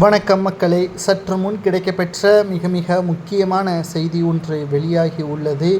வணக்கம் மக்களே. சற்று முன் கிடைக்கப்பெற்ற மிக மிக முக்கியமான செய்தி ஒன்று வெளியாகி உள்ளது.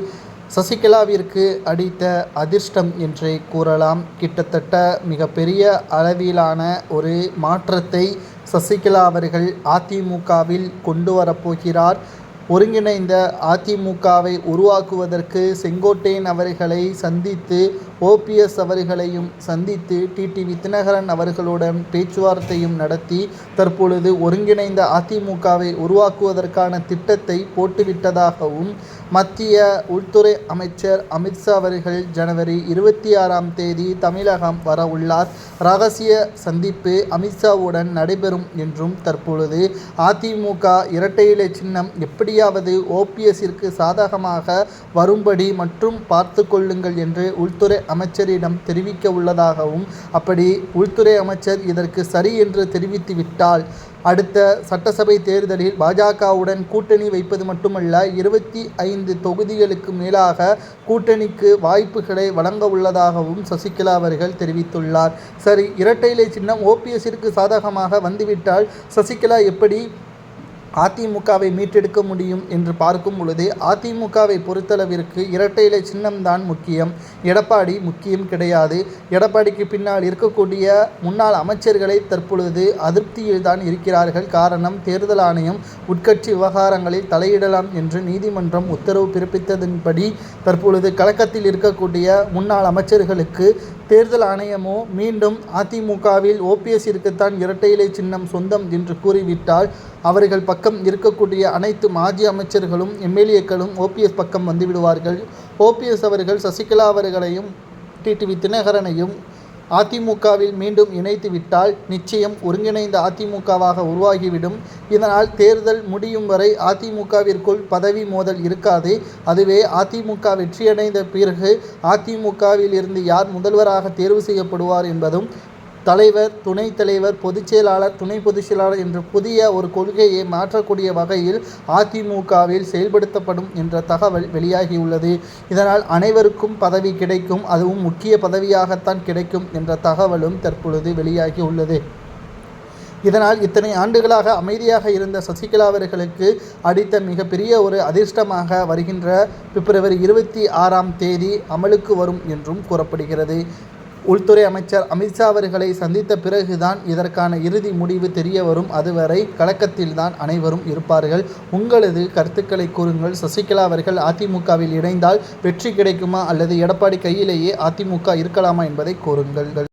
சசிகலாவிற்கு அடித்த அதிர்ஷ்டம் என்றே கூறலாம். கிட்டத்தட்ட மிகப்பெரிய அளவிலான ஒரு மாற்றத்தை சசிகலா அவர்கள் அதிமுகவில் கொண்டு வரப்போகிறார். ஒருங்கிணைந்த அதிமுகவை உருவாக்குவதற்கு செங்கோட்டையன் அவர்களை சந்தித்து ஓபிஎஸ் அவர்களையும் சந்தித்து டிடிவி தினகரன் அவர்களுடன் பேச்சுவார்த்தையும் நடத்தி தற்பொழுது ஒருங்கிணைந்த அதிமுகவை உருவாக்குவதற்கான திட்டத்தை போட்டுவிட்டதாகவும் மத்திய உள்துறை அமைச்சர் அமித்ஷா அவர்கள் ஜனவரி இருபத்தி ஆறாம் தேதி தமிழகம் வரவுள்ளார் ரகசிய சந்திப்பு அமித்ஷாவுடன் நடைபெறும் என்றும் தற்பொழுது அதிமுக இரட்டை இலை சின்னம் எப்படியாவது ஓபிஎஸ்ஸிற்கு சாதகமாக வரும்படி மற்றும் பார்த்து கொள்ளுங்கள் என்று உள்துறை அமைச்சரிடம் தெரிவிக்க உள்ளதாகவும் அப்படி உள்துறை அமைச்சர் இதற்கு சரி என்று தெரிவித்துவிட்டால் அடுத்த சட்டசபை தேர்தலில் பாஜகவுடன் கூட்டணி வைப்பது மட்டுமல்ல இருபத்தி ஐந்து தொகுதிகளுக்கு மேலாக கூட்டணிக்கு வாய்ப்புகளை வழங்க உள்ளதாகவும் சசிகலா அவர்கள் தெரிவித்துள்ளார். சரி இரட்டை இலை சின்னம் ஓபிஎஸ்ஸிற்கு சாதகமாக வந்துவிட்டால் சசிகலா எப்படி அதிமுகவை மீட்டெடுக்க முடியும் என்று பார்க்கும் பொழுது அதிமுகவை பொறுத்தளவிற்கு இரட்டை இலை சின்னம்தான் முக்கியம். எடப்பாடி முக்கியம் கிடையாது. எடப்பாடிக்கு பின்னால் இருக்கக்கூடிய முன்னாள் அமைச்சர்களை தற்பொழுது அதிருப்தியில் தான் இருக்கிறார்கள். காரணம் தேர்தல் ஆணையம் உட்கட்சி விவகாரங்களில் தலையிடலாம் என்று நீதிமன்றம் உத்தரவு பிறப்பித்ததன்படி தற்பொழுது கலக்கத்தில் இருக்கக்கூடிய முன்னாள் அமைச்சர்களுக்கு தேர்தல் ஆணையமோ மீண்டும் அதிமுகவில் ஓபிஎஸ் இருக்குத்தான் இரட்டை இலை சின்னம் சொந்தம் என்று கூறிவிட்டால் அவர்கள் பக்கம் இருக்கக்கூடிய அனைத்து மாஜி அமைச்சர்களும் எம்எல்ஏக்களும் ஓபிஎஸ் பக்கம் வந்துவிடுவார்கள் ஓபிஎஸ் அவர்கள் சசிகலா அவர்களையும் டிடிவி தினகரனையும் அதிமுகவில் மீண்டும் இணைத்து விட்டால் நிச்சயம் ஒருங்கிணைந்த அதிமுகவாக உருவாகிவிடும். இதனால் தேர்தல் முடியும் வரை அதிமுகவிற்குள் பதவி மோதல் இருக்காது. அதுவே அதிமுக வெற்றியடைந்த பிறகு அதிமுகவில் இருந்து யார் முதல்வராக தேர்வு செய்யப்படுவார் என்பதும் தலைவர் துணைத் தலைவர் பொதுச் செயலாளர் துணை பொதுச் செயலாளர் என்ற புதிய ஒரு கொள்கையை மாற்றக்கூடிய வகையில் அதிமுகவில் செயல்படுத்தப்படும் என்ற தகவல் வெளியாகியுள்ளது. இதனால் அனைவருக்கும் பதவி கிடைக்கும் அதுவும் முக்கிய பதவியாகத்தான் கிடைக்கும் என்ற தகவலும் தற்பொழுது வெளியாகியுள்ளது. இதனால் இத்தனை ஆண்டுகளாக அமைதியாக இருந்த சசிகலா அவர்களுக்கு அடித்த மிகப்பெரிய ஒரு அதிர்ஷ்டமாக வருகின்ற பிப்ரவரி இருபத்தி ஆறாம் தேதி அமலுக்கு வரும் என்றும் கூறப்படுகிறது. உள்துறை அமைச்சர் அமித்ஷா அவர்களை சந்தித்த பிறகுதான் இதற்கான இறுதி முடிவு தெரிய வரும் அதுவரை கலக்கத்தில்தான் அனைவரும் இருப்பார்கள். உங்களது கருத்துக்களை கூறுங்கள். சசிகலா அவர்கள் அதிமுகவில் இணைந்தால் வெற்றி கிடைக்குமா? அல்லது எடப்பாடி கையிலேயே அதிமுக இருக்கலாமா என்பதை கூறுங்கள்.